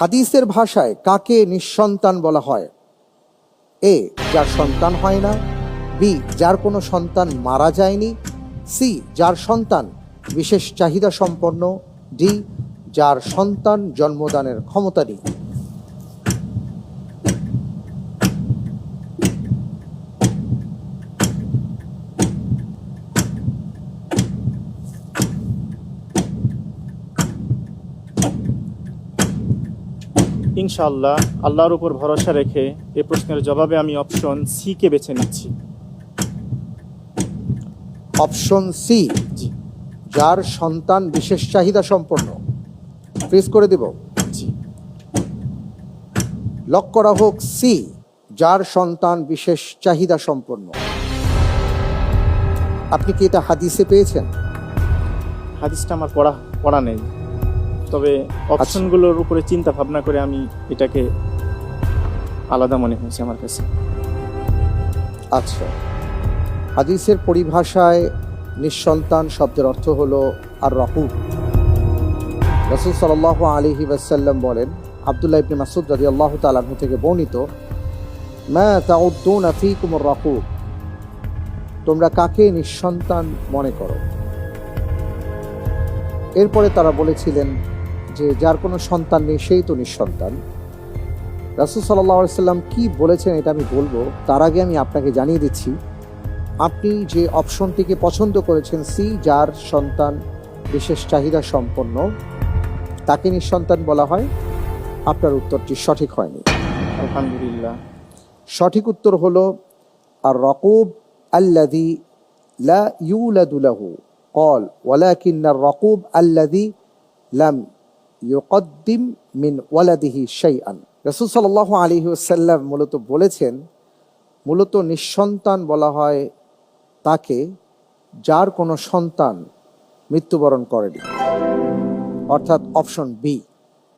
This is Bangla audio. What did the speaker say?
হাদিসের ভাষায় কাকে নিঃসন্তান বলা হয়? এ, যার সন্তান হয় না, বি, যার কোনো সন্তান মারা যায়নি, সি, যার সন্তান বিশেষ চাহিদা সম্পন্ন, ডি, যার সন্তান জন্মদানের ক্ষমতা নেই। ইনশাআল্লাহ আল্লাহর উপর ভরসা রেখে এ প্রশ্নের জবাবে আমি অপশন সি কে বেছে নিচ্ছি। অপশন সি জি। যার সন্তান বিশেষ চাহিদা সম্পন্ন। ফ্রিজ করে দেব। জি। লক করা হোক সি যার সন্তান বিশেষ চাহিদা সম্পন্ন। আপনি কি এটা হাদিসে পেয়েছেন? হাদিসটা আমার পড়া পড়া নেই। তবে অপশনগুলোর উপরে চিন্তা ভাবনা করে আমি এটাকে আলাদা মনে হয়েছে আমার কাছে। আচ্ছা। হাদিসের পরিভাষায় নিঃসন্তান শব্দের অর্থ হলো আর রাহুব রসুল সাল আলিহি ওয়াসাল্লাম বলেন আবদুল্লাহ ইবনে মাসুদ রাজি আল্লাহ তালাহু থেকে বর্ণিত মা তাউদ্দুন আফিকুমুর রাকুব তোমরা কাকে নিঃসন্তান মনে করো? এরপরে তারা বলেছিলেন যে যার কোনো সন্তান নেই সেই তো নিঃসন্তান। রাসুল সাল্লাহ সাল্লাম কী বলেছেন এটা আমি বলব তার আগে আমি আপনাকে জানিয়ে দিচ্ছি আপনি যে অপশনটিকে পছন্দ করেছেন সি যার সন্তান বিশেষ চাহিদা সম্পন্ন তাকে নিঃসন্তান বলা হয় আপনার উত্তরটি সঠিক হয়নি। আলহামদুলিল্লাহ। সঠিক উত্তর হল আর রকুব আল্লাদি লা ইউলাদুলাহু কল ওয়ালাকিন্নার রকুব আল্লাদি লাম ইয়োকদ্দিম মিন ওয়ালাদিহি শাইআন। রসুল সাল্লাহ আলী সাল্লাম মূলত বলেছেন, মূলত নিঃসন্তান বলা হয় তাকে যার কোনো সন্তান মৃত্যুবরণ করেনি। অর্থাৎ অপশন বি।